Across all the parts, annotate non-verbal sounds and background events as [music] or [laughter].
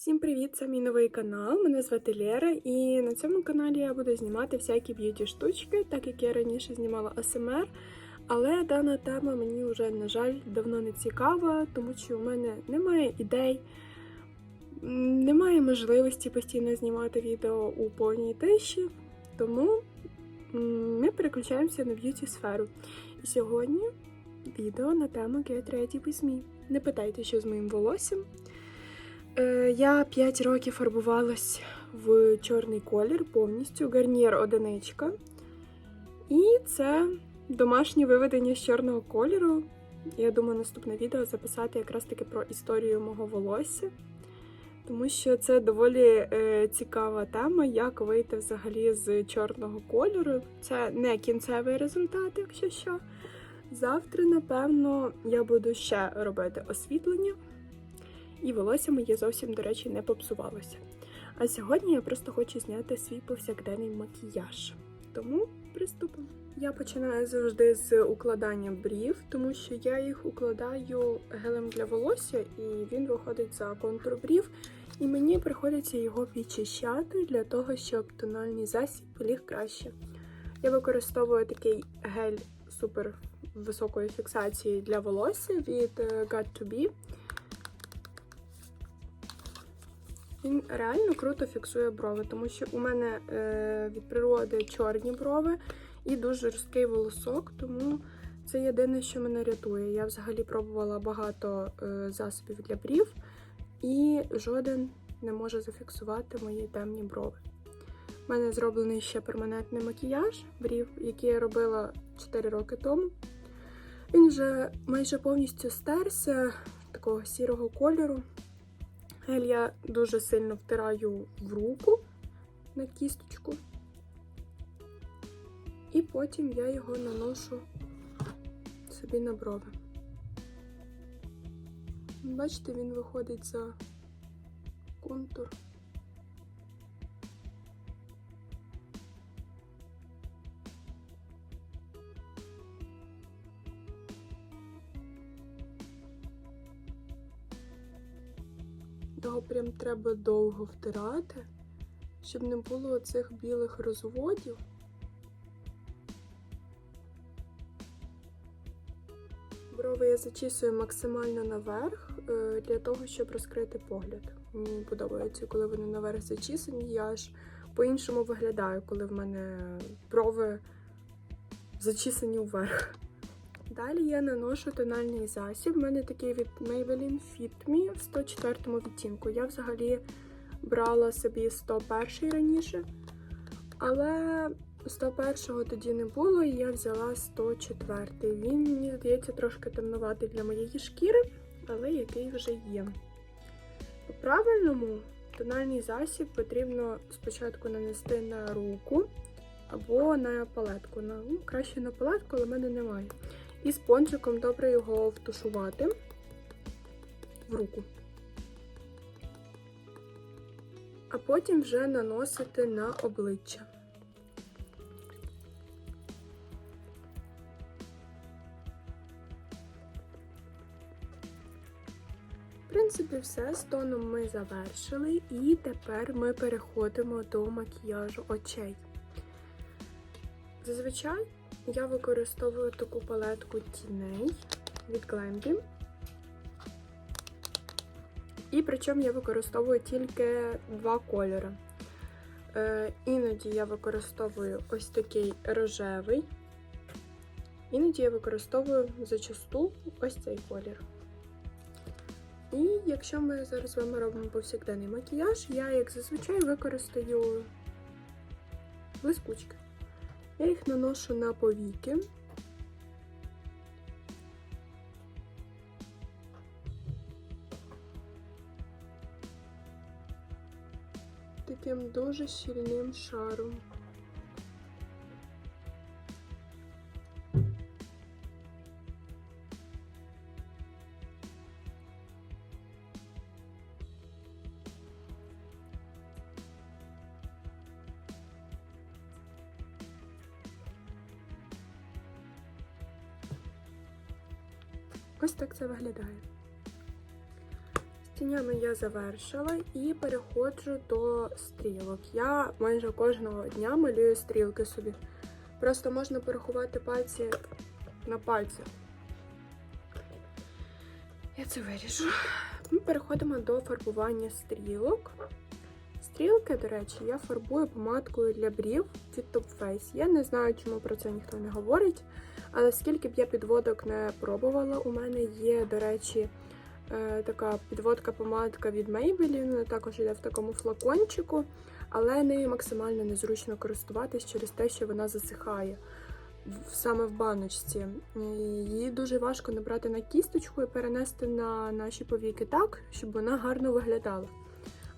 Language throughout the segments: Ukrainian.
Всім привіт! Це мій новий канал. Мене звати Лера, і на цьому каналі я буду знімати всякі б'юті штучки, так як я раніше знімала АСМР. Але дана тема мені вже, на жаль, давно не цікава, тому що у мене немає ідей, немає можливості постійно знімати відео у повній тиші. Тому ми переключаємося на б'юті сферу. І сьогодні відео на тему Get Ready With Me. Не питайте, що з моїм волоссям. Е, Я 5 років фарбувалась в чорний колір повністю, гарнір одиничка. І це домашнє виведення з чорного кольору. Я думаю, наступне відео записати якраз таки про історію мого волосся. Тому що це доволі е, цікава тема, як вийти взагалі з чорного кольору. Це не кінцевий результат, якщо що. Завтра, напевно, я буду ще робити освітлення і волосся моє зовсім, до речі, не попсувалося. А сьогодні я просто хочу зняти свій повсякденний макіяж. Тому приступимо. Я починаю завжди з укладання брів, тому що я їх укладаю гелем для волосся, і він виходить за контур брів. І мені приходиться його підчищати для того, щоб тональний засіб ліг краще. Я використовую такий гель супер високої фіксації для волосся від е, Got2B. Він реально круто фіксує брови, тому що у мене е, від природи чорні брови і дуже жорсткий волосок, тому це єдине, що мене рятує. Я взагалі пробувала багато е, засобів для брів, і жоден не може зафіксувати мої темні брови. У мене зроблений ще перманентний макіяж брів, який я робила 4 роки тому. Він вже майже повністю стерся такого сірого кольору. Гель я дуже сильно втираю в руку на кісточку, і потім я його наношу собі на брови. Бачите, він виходить за контур. Прям треба довго втирати, щоб не було цих білих розводів. Брови я зачісую максимально наверх е, для того, щоб розкрити погляд. Мені подобається, коли вони наверх зачісані, я аж по-іншому виглядаю, коли в мене брови зачісані вверх. Далі я наношу тональний засіб. У мене такий від Maybelline Fit Me в 104 відтінку. Я взагалі брала собі 101 раніше, але 101 тоді не було, і я взяла 104. Він, мені здається, трошки темнуватий для моєї шкіри, але який вже є. По правильному тональний засіб потрібно спочатку нанести на руку або на палетку. Ну, краще на палетку, але в мене немає. І спонжиком добре його втушувати в руку. А потім вже наносити на обличчя. В принципі, все з тоном ми завершили, і тепер ми переходимо до макіяжу очей. Зазвичай я використовую таку палетку тіней від Glambi. І причому я використовую тільки два кольори. Е, іноді я використовую ось такий рожевий, іноді я використовую зачасту ось цей колір. І якщо ми зараз з вами робимо повсякденний макіяж, я, як зазвичай, використаю блискучки. Я їх наношу на повіки. Таким дуже щільним шаром. Ось так це виглядає. З тінями я завершила і переходжу до стрілок. Я майже кожного дня малюю стрілки собі. Просто можна порахувати пальці на пальцях. Я це виріжу. Ми переходимо до фарбування стрілок. Стрілки, до речі, я фарбую помадкою для брів від Top Face. Я не знаю, чому про це ніхто не говорить. Але скільки б я підводок не пробувала, у мене є, до речі, е, така підводка-помадка від Maybelline, також йде в такому флакончику, але нею максимально незручно користуватись через те, що вона засихає саме в баночці. Її дуже важко набрати на кісточку і перенести на наші повіки так, щоб вона гарно виглядала.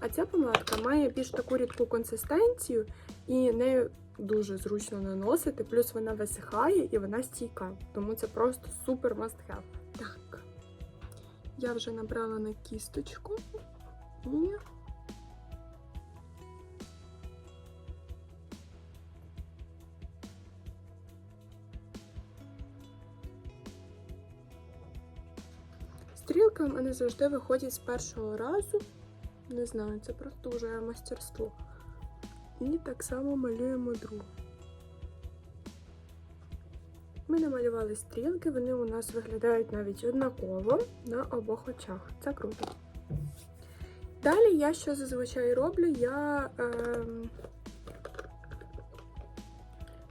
А ця помадка має більш таку рідку консистенцію, і нею дуже зручно наносити, плюс вона висихає і вона стійка. Тому це просто супер must have. Так. Я вже набрала на кісточку і. Стрілки у мене завжди виходять з першого разу. Не знаю, це просто вже мастерство. І так само малюємо другу. Ми намалювали стрілки, вони у нас виглядають навіть однаково на обох очах. Це круто. Далі я що зазвичай роблю, я ем,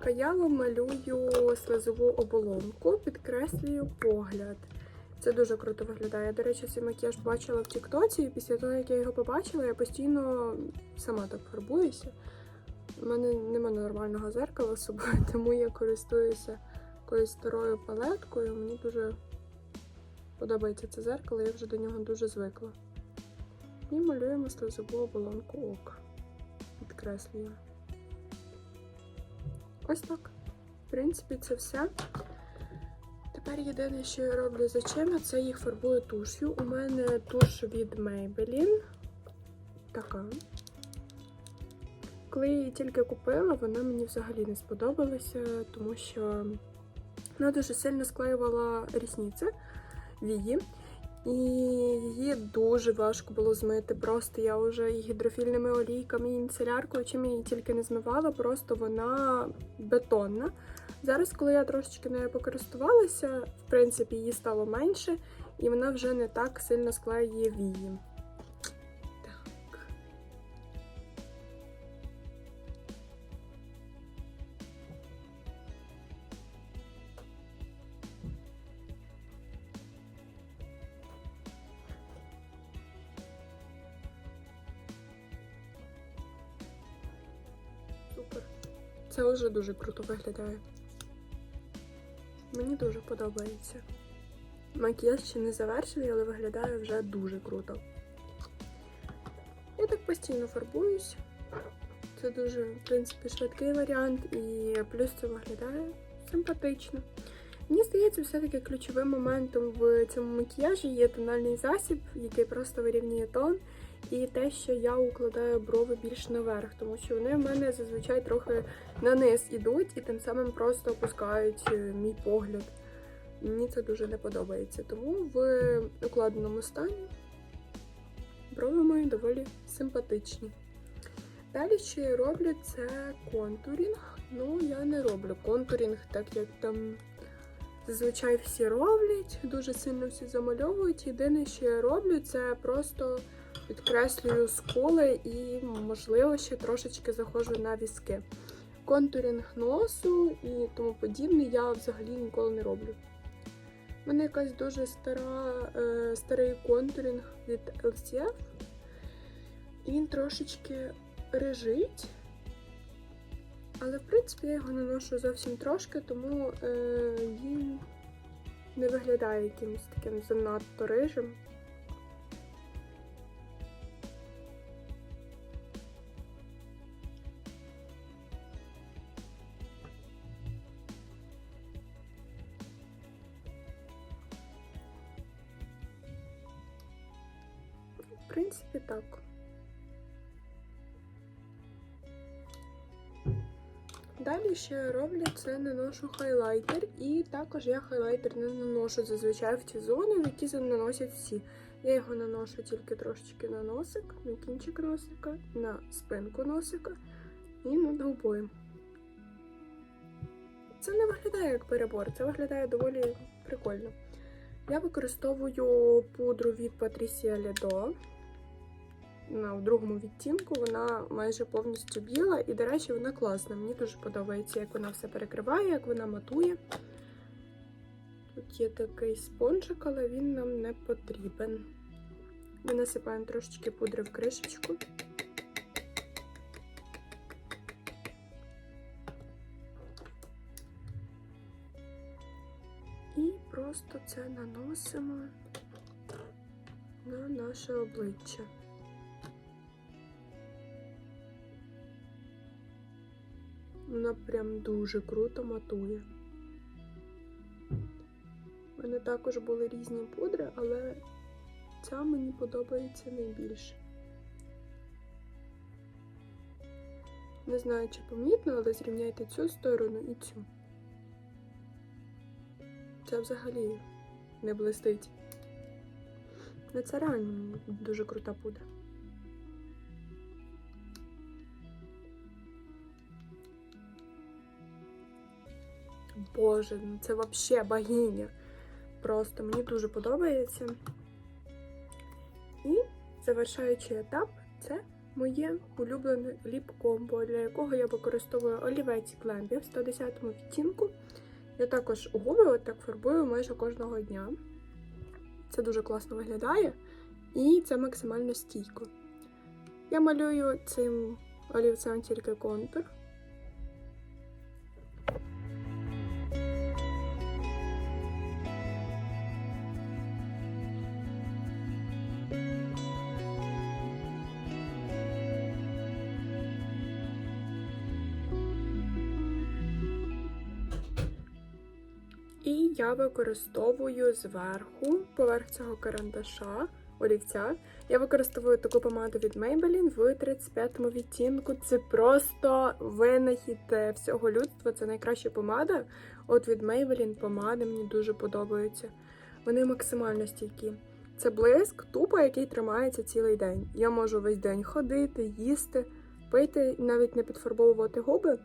каялом малюю слизову оболонку, підкреслюю погляд. Це дуже круто виглядає. До речі, цей макіяж бачила в Тіктоці, і після того, як я його побачила, я постійно сама так фарбуюся. У мене немає нормального зеркала з собою, [laughs] тому я користуюся якоюсь старою палеткою. Мені дуже подобається це зеркало, я вже до нього дуже звикла. І малюємо слизову оболонку ока. Підкреслюємо. Ось так. В принципі, це все. Тепер єдине, що я роблю з очима, це їх фарбую туш'ю. У мене туш від Maybelline. Така. Коли я її тільки купила, вона мені взагалі не сподобалася, тому що вона дуже сильно склеювала рісниці, вії. І її дуже важко було змити. Просто я вже і гідрофільними олійками, і інцеляркою, чим я її тільки не змивала, просто вона бетонна. Зараз, коли я трошечки нею покористувалася, в принципі, її стало менше, і вона вже не так сильно склеює вії. Це вже дуже круто виглядає. Мені дуже подобається. Макіяж ще не завершений, але виглядає вже дуже круто. Я так постійно фарбуюсь. Це дуже, в принципі, швидкий варіант, і плюс це виглядає симпатично. Мені здається, все-таки ключовим моментом в цьому макіяжі є тональний засіб, який просто вирівнює тон, і те, що я укладаю брови більш наверх, тому що вони в мене зазвичай трохи на низ ідуть і тим самим просто опускають е, мій погляд. Мені це дуже не подобається. Тому в укладеному стані брови мої доволі симпатичні. Далі, що я роблю, це контурінг. Ну, я не роблю контурінг, так як там зазвичай всі роблять, дуже сильно всі замальовують. Єдине, що я роблю, це просто підкреслюю скули і, можливо, ще трошечки заходжу на візки. Контурінг носу і тому подібне я взагалі ніколи не роблю. У мене якась дуже стара, е, старий контурінг від LCF. І він трошечки режить. Але, в принципі, я його наношу зовсім трошки, тому е, він не виглядає якимось таким занадто рижим. В принципі, так. Що я роблю, це наношу хайлайтер, і також я хайлайтер не наношу зазвичай в ті зони, в які наносять всі. Я його наношу тільки трошечки на носик, на кінчик носика, на спинку носика і над губою. Це не виглядає як перебор, це виглядає доволі прикольно. Я використовую пудру від Patricia Ledo. В другому відтінку вона майже повністю біла, і, до речі, вона класна. Мені дуже подобається, як вона все перекриває, як вона матує. Тут є такий спонжик, але він нам не потрібен. Ми насипаємо трошечки пудри в кришечку. І просто це наносимо на наше обличчя. Вона прям дуже круто матує. У мене також були різні пудри, але ця мені подобається найбільше. Не знаю, чи помітно, але зрівняйте цю сторону і цю. Це взагалі не блистить. Ну, це реально дуже крута пудра. Боже, ну це взагалі богиня. Просто мені дуже подобається. І завершаючий етап це моє улюблене ліп-комбо, для якого я використовую олівець Глембі в 110 відтінку. Я також губи так фарбую майже кожного дня. Це дуже класно виглядає і це максимально стійко. Я малюю цим олівцем тільки контур. І я використовую зверху, поверх цього карандаша, олівця. Я використовую таку помаду від Maybelline в 35-му відтінку. Це просто винахід е, всього людства. Це найкраща помада. От від Maybelline помади мені дуже подобаються. Вони максимально стійкі. Це блиск, тупо, який тримається цілий день. Я можу весь день ходити, їсти, пити, навіть не підфарбовувати губи.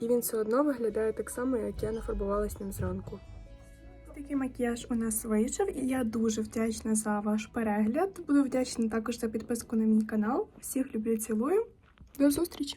І він все одно виглядає так само, як я нафарбувалась ним зранку. Такий макіяж у нас вийшов, і я дуже вдячна за ваш перегляд. Буду вдячна також за підписку на мій канал. Всіх люблю, цілую. До зустрічі!